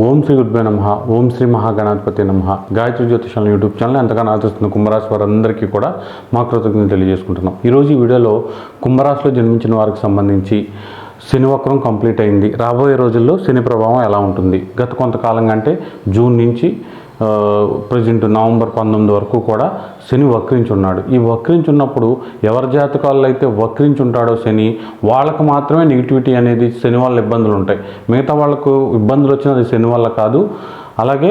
ఓం శ్రీ గుడ్బే నమ ఓం శ్రీ మహాగణాధిపతి నమ. Gayatri జ్యోతిషాల YouTube channel ఎంతగానో ఆదరిస్తున్న కుంభరాశి వారందరికీ కూడా మా కృతజ్ఞతలు తెలియజేసుకుంటున్నాం. ఈరోజు ఈ వీడియోలో కుంభరాశిలో జన్మించిన వారికి సంబంధించి శని వక్రం కంప్లీట్ అయింది. రాబోయే రోజుల్లో శని ప్రభావం ఎలా ఉంటుంది? గత కొంతకాలంగా అంటే జూన్ నుంచి ప్రజెంట్ నవంబర్ పంతొమ్మిది వరకు కూడా శని వక్రించున్నాడు. ఈ వక్రించున్నప్పుడు ఎవరి జాతకాల్లో అయితే వక్రించుంటాడో శని వాళ్ళకు మాత్రమే నెగిటివిటీ అనేది శని వాళ్ళ ఇబ్బందులు ఉంటాయి మిగతా వాళ్ళకు ఇబ్బందులు వచ్చినది శని వల్ల కాదు. అలాగే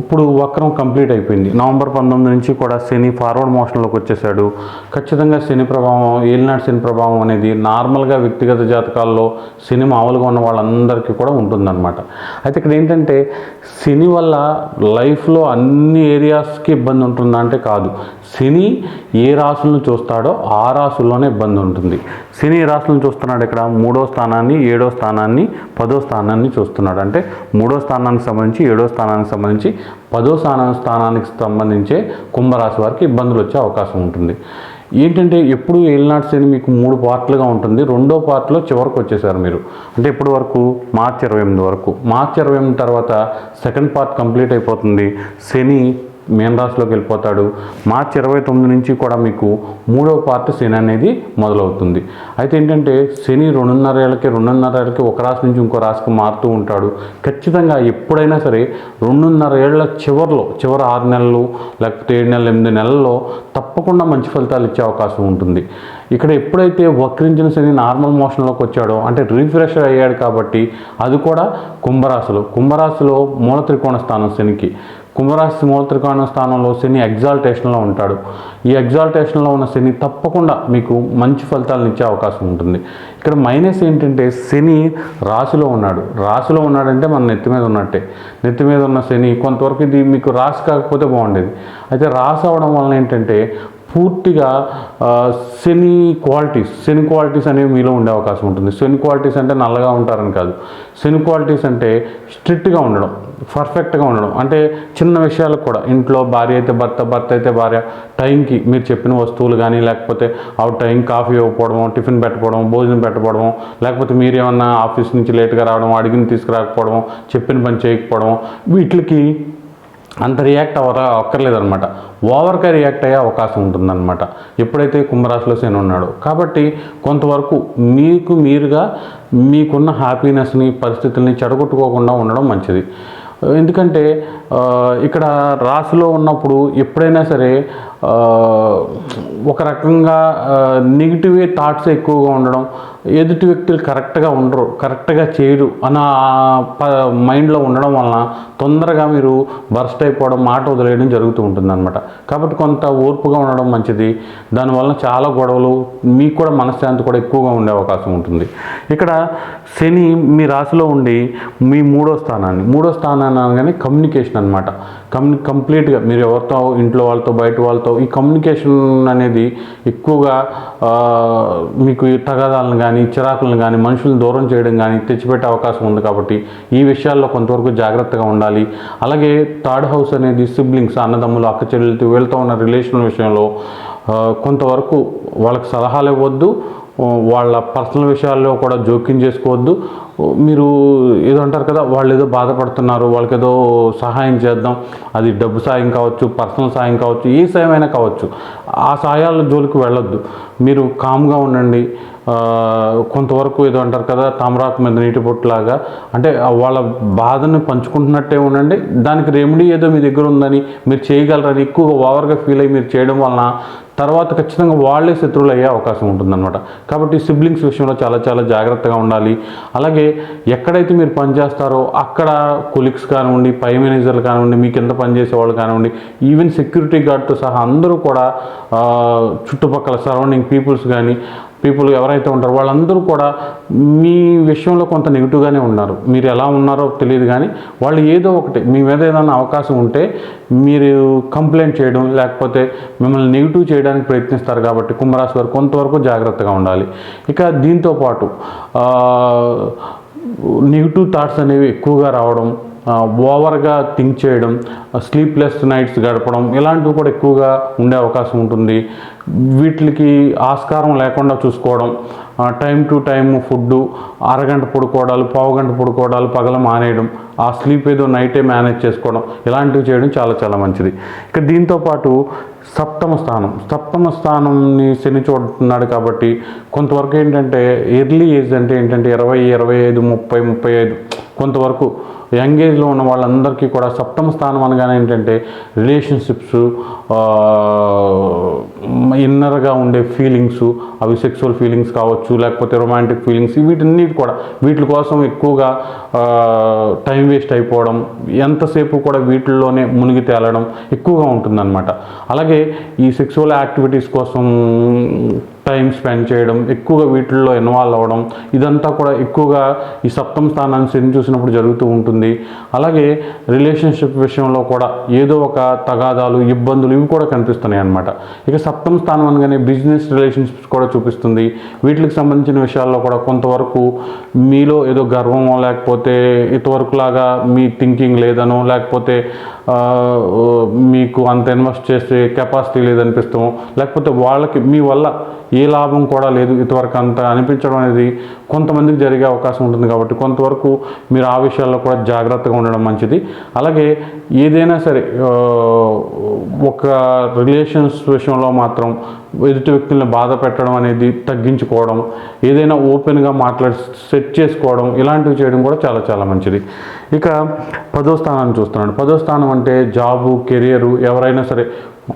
ఇప్పుడు వక్రం కంప్లీట్ అయిపోయింది. నవంబర్ పంతొమ్మిది నుంచి కూడా శని ఫార్వర్డ్ మోషన్లోకి వచ్చేసాడు. ఖచ్చితంగా శని ప్రభావం ఏలినాడు శని ప్రభావం అనేది నార్మల్గా వ్యక్తిగత జాతకాల్లో శని మామూలుగా ఉన్న వాళ్ళందరికీ కూడా ఉంటుందన్నమాట. అయితే ఇక్కడ ఏంటంటే శని వల్ల లైఫ్లో అన్ని ఏరియాస్కి ఇబ్బంది ఉంటుందా అంటే కాదు. శని ఏ రాశులను చూస్తాడో ఆ రాశుల్లోనే ఇబ్బంది ఉంటుంది. శని ఏ రాశులను చూస్తున్నాడు ఇక్కడ? మూడో స్థానాన్ని ఏడో స్థానాన్ని పదో స్థానాన్ని చూస్తున్నాడు. అంటే మూడో స్థానానికి సంబంధించి ఏడో స్థానానికి సంబంధించి పదో స్థాన స్థానానికి సంబంధించే కుంభరాశి వారికి ఇబ్బందులు వచ్చే అవకాశం ఉంటుంది. ఏంటంటే ఎప్పుడు ఏలినాటి శని మీకు మూడు పార్ట్లుగా ఉంటుంది. రెండో పార్ట్లో చివరికి వచ్చేసారు మీరు. అంటే ఇప్పటి వరకు? మార్చి ఇరవై ఎనిమిది వరకు. మార్చి ఇరవై ఎనిమిది తర్వాత సెకండ్ పార్ట్ కంప్లీట్ అయిపోతుంది. శని మేన్ రాశిలోకి వెళ్ళిపోతాడు. మార్చి ఇరవై తొమ్మిది నుంచి కూడా మీకు మూడవ పార్ట్ శని అనేది మొదలవుతుంది. అయితే ఏంటంటే శని రెండున్నర ఏళ్ళకి రెండున్నర ఏళ్ళకి ఒక రాశి నుంచి ఇంకో రాశికి మారుతూ ఉంటాడు. ఖచ్చితంగా ఎప్పుడైనా సరే రెండున్నర ఏళ్ళ చివరిలో చివరి ఆరు నెలలు లేకపోతే ఏడు నెలలు ఎనిమిది నెలల్లో తప్పకుండా మంచి ఫలితాలు ఇచ్చే అవకాశం ఉంటుంది. ఇక్కడ ఎప్పుడైతే వక్రించిన శని నార్మల్ మోషన్లోకి వచ్చాడో అంటే రీఫ్రెషర్ అయ్యాడు కాబట్టి అది కూడా కుంభరాశిలో కుంభరాశిలో మూల త్రికోణ స్థానం శనికి. కుంభరాశి మూలత్రికాణ స్థానంలో శని ఎగ్జాల్టేషన్లో ఉంటాడు. ఈ ఎగ్జాల్టేషన్లో ఉన్న శని తప్పకుండా మీకు మంచి ఫలితాలను ఇచ్చే అవకాశం ఉంటుంది. ఇక్కడ మైనస్ ఏంటంటే శని రాశిలో ఉన్నాడు. రాశిలో ఉన్నాడంటే మన నెత్తి మీద ఉన్నట్టే. నెత్తి మీద ఉన్న శని కొంతవరకు ఇది మీకు రాశి కాకపోతే బాగుండేది. అయితే రాసి అవడం వలన ఏంటంటే పూర్తిగా సెనీ శని క్వాలిటీస్ శని క్వాలిటీస్ అనేవి మీలో ఉండే అవకాశం ఉంటుంది. శని క్వాలిటీస్ అంటే నల్లగా ఉంటారని కాదు. శని క్వాలిటీస్ అంటే స్ట్రిక్ట్గా ఉండడం పర్ఫెక్ట్గా ఉండడం. అంటే చిన్న విషయాలకు కూడా ఇంట్లో భార్య అయితే భర్త భర్త అయితే భార్య టైంకి మీరు చెప్పిన వస్తువులు కానీ లేకపోతే ఆ టైం కాఫీ ఇవ్వకపోవడం టిఫిన్ పెట్టకపోవడం భోజనం పెట్టకపోవడం లేకపోతే మీరు ఏమన్నా ఆఫీస్ నుంచి లేట్గా రావడం అడిగిన తీసుకురాకపోవడం చెప్పిన పని చేయకపోవడం వీటికి అంత రియాక్ట్ అవ్వ అక్కర్లేదనమాట ఓవర్గా రియాక్ట్ అయ్యే అవకాశం ఉంటుందన్నమాట. ఎప్పుడైతే కుంభరాశిలో శని ఉన్నాడో. కాబట్టి కొంతవరకు మీకు మీరుగా మీకున్న హ్యాపీనెస్ని పరిస్థితుల్ని చెడగొట్టుకోకుండా ఉండడం మంచిది. ఎందుకంటే ఇక్కడ రాశిలో ఉన్నప్పుడు ఎప్పుడైనా సరే ఒక రకంగా నెగిటివ్ థాట్స్ ఎక్కువగా ఉండడం ఎదుటి వ్యక్తులు కరెక్ట్గా ఉండరు కరెక్ట్గా చేయరు అన్న ప మైండ్లో ఉండడం వలన తొందరగా మీరు బర్స్ట్ అయిపోవడం మాట వదిలేయడం జరుగుతూ ఉంటుంది అనమాట కాబట్టి కొంత ఓర్పుగా ఉండడం మంచిది. దానివల్ల చాలా గొడవలు మీకు కూడా మనశ్శాంతి కూడా ఎక్కువగా ఉండే అవకాశం ఉంటుంది. ఇక్కడ శని మీ రాశిలో ఉండి మీ మూడో స్థానాన్ని మూడో స్థానాన్ని అనగానే కమ్యూనికేషన్ అనమాట కమ్యూ కంప్లీట్గా మీరు ఎవరితో ఇంట్లో వాళ్ళతో బయట వాళ్ళతో ఈ కమ్యూనికేషన్ అనేది ఎక్కువగా మీకు ఈ తగాదాలను కానీ చిరాకులను కానీ మనుషులను దూరం చేయడం కానీ తెచ్చిపెట్టే అవకాశం ఉంది కాబట్టి ఈ విషయాల్లో కొంతవరకు జాగ్రత్తగా ఉండాలి. అలాగే థర్డ్ హౌస్ అనేది సిబ్లింగ్స్ అన్నదమ్ములు అక్క చెల్లెలతో వీళ్ళతో ఉన్న రిలేషన్ విషయంలో కొంతవరకు వాళ్ళకి సలహాలు ఇవ్వద్దు. వాళ్ళ పర్సనల్ విషయాల్లో కూడా జోక్యం చేసుకోవద్దు. మీరు ఏదో అంటారు కదా వాళ్ళు ఏదో బాధపడుతున్నారు వాళ్ళకి ఏదో సహాయం చేద్దాం. అది డబ్బు సాయం కావచ్చు పర్సనల్ సాయం కావచ్చు ఏ సాయం అయినా కావచ్చు. ఆ సాయాల జోలికి వెళ్ళొద్దు. మీరు కామ్గా ఉండండి. కొంతవరకు ఏదో అంటారు కదా తామరాకు మీద నీటి పొట్టులాగా అంటే వాళ్ళ బాధను పంచుకుంటున్నట్టే ఉండండి. దానికి రెమెడీ ఏదో మీ దగ్గర ఉందని మీరు చేయగలరని ఎక్కువగా ఓవర్గా ఫీల్ అయ్యి మీరు చేయడం వలన తర్వాత ఖచ్చితంగా వాళ్ళే శత్రువులు అయ్యే అవకాశం ఉంటుందన్నమాట. కాబట్టి సిబ్లింగ్స్ విషయంలో చాలా చాలా జాగ్రత్తగా ఉండాలి. అలాగే ఎక్కడైతే మీరు పనిచేస్తారో అక్కడ కొలిక్స్ కానివ్వండి పై మేనేజర్లు కానివ్వండి మీ కింద పనిచేసే వాళ్ళు కానివ్వండి ఈవెన్ సెక్యూరిటీ గార్డ్తో సహా అందరూ కూడా చుట్టుపక్కల సరౌండింగ్ పీపుల్స్ కానీ పీపుల్ ఎవరైతే ఉంటారో వాళ్ళందరూ కూడా మీ విషయంలో కొంత నెగిటివ్గానే ఉన్నారు. మీరు ఎలా ఉన్నారో తెలియదు కానీ వాళ్ళు ఏదో ఒకటి మీ మీద ఏదైనా అవకాశం ఉంటే మీరు కంప్లైంట్ చేయడం లేకపోతే మిమ్మల్ని నెగిటివ్ చేయడానికి ప్రయత్నిస్తారు కాబట్టి కుంభరాశి వారు కొంతవరకు జాగ్రత్తగా ఉండాలి. ఇక దీంతో పాటు నెగిటివ్ థాట్స్ అనేవి ఎక్కువగా రావడం ఓవర్గా థింక్ చేయడం స్లీప్లెస్ నైట్స్ గడపడం ఇలాంటివి కూడా ఎక్కువగా ఉండే అవకాశం ఉంటుంది. వీటికి ఆస్కారం లేకుండా చూసుకోవడం టైం టు టైం ఫుడ్ అరగంట పడుకోవడాలు పావుగంట పడుకోవడాలు పగల మానేయడం ఆ స్లీప్ ఏదో నైటే మేనేజ్ చేసుకోవడం ఇలాంటివి చేయడం చాలా చాలా మంచిది. ఇక దీంతో పాటు సప్తమ స్థానం సప్తమ స్థానంని శని చూడుతున్నాడు కాబట్టి కొంతవరకు ఏంటంటే ఎర్లీ ఏజ్ అంటే ఏంటంటే ఇరవై ఇరవై ఐదు ముప్పై ముప్పై ఐదు కొంతవరకు యంగ్ ఏజ్లో ఉన్న వాళ్ళందరికీ కూడా సప్తమ స్థానం అనగానే ఏంటంటే రిలేషన్షిప్స్ ఇన్నర్గా ఉండే ఫీలింగ్స్ అవి సెక్సువల్ ఫీలింగ్స్ కావచ్చు లేకపోతే రొమాంటిక్ ఫీలింగ్స్ వీటన్నిటి కూడా వీటి కోసం ఎక్కువగా టైం వేస్ట్ అయిపోవడం ఎంతసేపు కూడా వీటిల్లోనే మునిగి తేలడం ఎక్కువగా ఉంటుందన్నమాట. అలాగే ఈ సెక్సువల్ యాక్టివిటీస్ కోసం టైం స్పెండ్ చేయడం ఎక్కువగా వీటిల్లో ఇన్వాల్వ్ అవ్వడం ఇదంతా కూడా ఎక్కువగా ఈ సప్తం స్థానాన్ని శని చూసినప్పుడు జరుగుతూ ఉంటుంది. అలాగే రిలేషన్షిప్ విషయంలో కూడా ఏదో ఒక తగాదాలు ఇబ్బందులు ఇవి కూడా కనిపిస్తున్నాయి అన్నమాట. ఇక సప్తం స్థానం అనగానే బిజినెస్ రిలేషన్షిప్స్ కూడా చూపిస్తుంది. వీటికి సంబంధించిన విషయాల్లో కూడా కొంతవరకు మీలో ఏదో గర్వమో లేకపోతే ఇంతవరకు లాగా మీ థింకింగ్ లేదనో లేకపోతే మీకు అంత ఇన్వెస్ట్ చేసే కెపాసిటీ లేదనిపిస్తాము లేకపోతే వాళ్ళకి మీ వల్ల ఏ లాభం కూడా లేదు ఇంతవరకు అంత అనిపించడం అనేది కొంతమందికి జరిగే అవకాశం ఉంటుంది కాబట్టి కొంతవరకు మీరు ఆ విషయాల్లో కూడా జాగ్రత్తగా ఉండడం మంచిది. అలాగే ఏదైనా సరే ఒక రిలేషన్స్ విషయంలో మాత్రం ఎదుటి వ్యక్తులను బాధ పెట్టడం అనేది తగ్గించుకోవడం ఏదైనా ఓపెన్గా మాట్లాడి సెట్ చేసుకోవడం ఇలాంటివి చేయడం కూడా చాలా చాలా మంచిది. ఇక పదో స్థానాన్ని చూస్తున్నాడు. పదో స్థానం అంటే జాబు కెరియరు ఎవరైనా సరే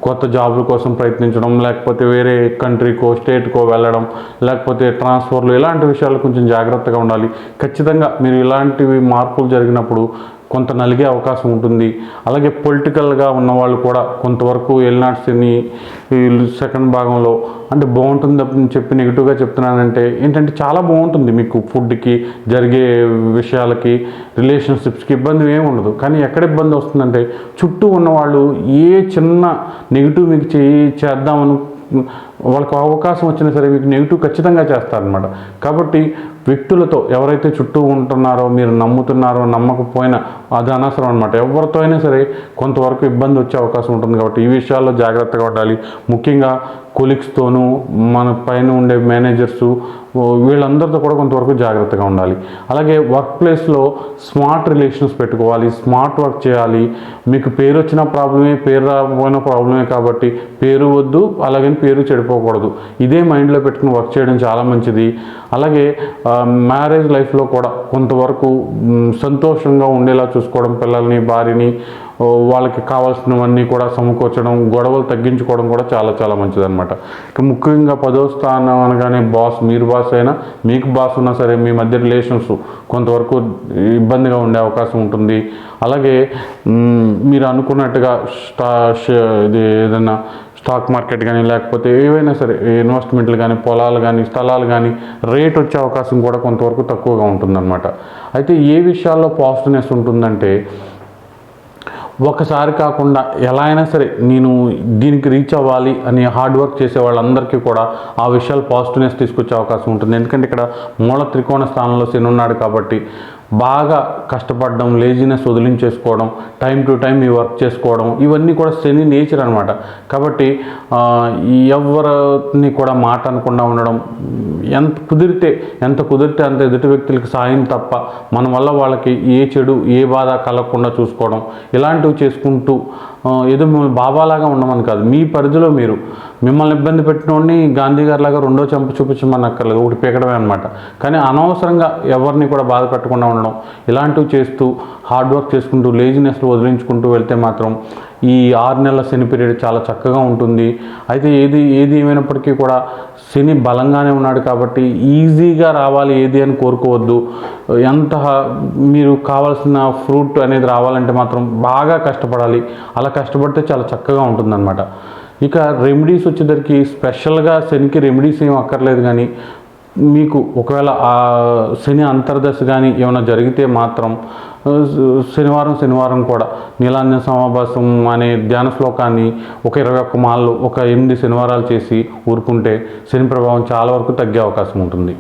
కొత్త జాబుల కోసం ప్రయత్నించడం లేకపోతే వేరే కంట్రీకో స్టేట్కో వెళ్ళడం లేకపోతే ట్రాన్స్ఫర్లు ఇలాంటి విషయాలు కొంచెం జాగ్రత్తగా ఉండాలి. ఖచ్చితంగా మీరు ఇలాంటివి మార్పులు జరిగినప్పుడు కొంత నలిగే అవకాశం ఉంటుంది. అలాగే పొలిటికల్గా ఉన్న వాళ్ళు కూడా కొంతవరకు ఎల్నాట్స్ని సెకండ్ భాగంలో అంటే బాగుంటుంది అని చెప్పి నెగిటివ్గా చెప్తున్నానంటే ఏంటంటే చాలా బాగుంటుంది మీకు ఫుడ్కి జరిగే విషయాలకి రిలేషన్షిప్స్కి ఇబ్బంది ఏమి ఉండదు. కానీ ఎక్కడ ఇబ్బంది వస్తుందంటే చుట్టూ ఉన్న వాళ్ళు ఏ చిన్న నెగిటివ్ మీకు చేయి చేద్దామను వాళ్ళకు అవకాశం వచ్చినా సరే మీకు నెగిటివ్ ఖచ్చితంగా చేస్తారనమాట కాబట్టి వ్యక్తులతో ఎవరైతే చుట్టూ ఉంటున్నారో మీరు నమ్ముతున్నారో నమ్మకపోయినా అది అనవసరం అనమాట ఎవరితో అయినా సరే కొంతవరకు ఇబ్బంది వచ్చే అవకాశం ఉంటుంది కాబట్టి ఈ విషయాల్లో జాగ్రత్తగా ఉండాలి. ముఖ్యంగా కొలీగ్స్తోనూ మన పైన ఉండే మేనేజర్సు వీళ్ళందరితో కూడా కొంతవరకు జాగ్రత్తగా ఉండాలి. అలాగే వర్క్ ప్లేస్లో స్మార్ట్ రిలేషన్స్ పెట్టుకోవాలి స్మార్ట్ వర్క్ చేయాలి. మీకు పేరు వచ్చిన ప్రాబ్లమే పేరు రాకపోయిన ప్రాబ్లమే కాబట్టి పేరు వద్దు అలాగని పేరు చెడిపోకూడదు. ఇదే మైండ్లో పెట్టుకుని వర్క్ చేయడం చాలా మంచిది. అలాగే మ్యారేజ్ లైఫ్లో కూడా కొంతవరకు సంతోషంగా ఉండేలా చూసుకోవడం పిల్లల్ని భార్యని వాళ్ళకి కావాల్సినవన్నీ కూడా సమకూర్చడం గొడవలు తగ్గించుకోవడం కూడా చాలా చాలా మంచిది అనమాట ముఖ్యంగా పదో స్థానం అనగానే బాస్ మీరు బాస్ అయినా మీకు బాస్ ఉన్నా సరే మీ మధ్య రిలేషన్స్ కొంతవరకు ఇబ్బందిగా ఉండే అవకాశం ఉంటుంది. అలాగే మీరు అనుకున్నట్టుగా స్టా షే- ఇది ఏదైనా స్టాక్ మార్కెట్ కానీ లేకపోతే ఏవైనా సరే ఇన్వెస్ట్మెంట్లు కానీ పొలాలు కానీ స్థలాలు కానీ రేట్ వచ్చే అవకాశం కూడా కొంతవరకు తక్కువగా ఉంటుందన్నమాట. అయితే ఏ విషయాల్లో పాజిటివ్నెస్ ఉంటుందంటే ఒకసారి కాకుండా ఎలా అయినా సరే నేను దీనికి రీచ్ అవ్వాలి అని హార్డ్ వర్క్ చేసే వాళ్ళందరికీ కూడా ఆ విషయాలు పాజిటివ్నెస్ తీసుకొచ్చే అవకాశం ఉంటుంది. ఎందుకంటే ఇక్కడ మూల త్రికోణ స్థానంలో శని ఉన్నాడు కాబట్టి బాగా కష్టపడడం లేజినెస్ వదిలించేసుకోవడం టైం టు టైం ఈ వర్క్ చేసుకోవడం ఇవన్నీ కూడా శని నేచర్ అనమాట కాబట్టి ఎవరిని కూడా మాట అనకుండా ఉండడం ఎంత కుదిరితే ఎంత కుదిరితే అంత ఎదుటి వ్యక్తులకి సాయం తప్ప మన వల్ల వాళ్ళకి ఏ చెడు ఏ బాధ కలగకుండా చూసుకోవడం ఇలాంటివి చేసుకుంటూ ఏదో బాబాలాగా ఉండమని కాదు మీ పరిధిలో మీరు. మిమ్మల్ని ఇబ్బంది పెట్టినోడిని గాంధీ గారి లాగా రెండో చెంప చూపించమని అక్కర్లేదు ఒకటి పీకడమే అనమాట కానీ అనవసరంగా ఎవరిని కూడా బాధ పెట్టకుండా ఉండడం ఇలాంటివి చేస్తూ హార్డ్ వర్క్ చేసుకుంటూ లేజినెస్లు వదిలించుకుంటూ వెళ్తే మాత్రం ఈ ఆరు నెలల శని పీరియడ్ చాలా చక్కగా ఉంటుంది. అయితే ఏది ఏది ఏమైనప్పటికీ కూడా శని బలంగానే ఉన్నాడు కాబట్టి ఈజీగా రావాలి ఏది అని కోరుకోవద్దు. ఎంత మీరు కావాల్సిన ఫ్రూట్ అనేది రావాలంటే మాత్రం బాగా కష్టపడాలి. అలా కష్టపడితే చాలా చక్కగా ఉంటుందన్నమాట. ఇక రెమెడీస్ వచ్చేసరికి స్పెషల్గా శనికి రెమెడీస్ ఏం అక్కర్లేదు కానీ మీకు ఒకవేళ ఆ శని అంతర్దశ కానీ ఏమైనా జరిగితే మాత్రం శనివారం శనివారం కూడా నీలాన్య సమాభాసం అనే ధ్యాన శ్లోకాన్ని ఒక ఇరవై ఒక్క మాళ్ళు ఒక ఎనిమిది శనివారాలు చేసి ఊరుకుంటే శని ప్రభావం చాలా వరకు తగ్గే అవకాశం ఉంటుంది.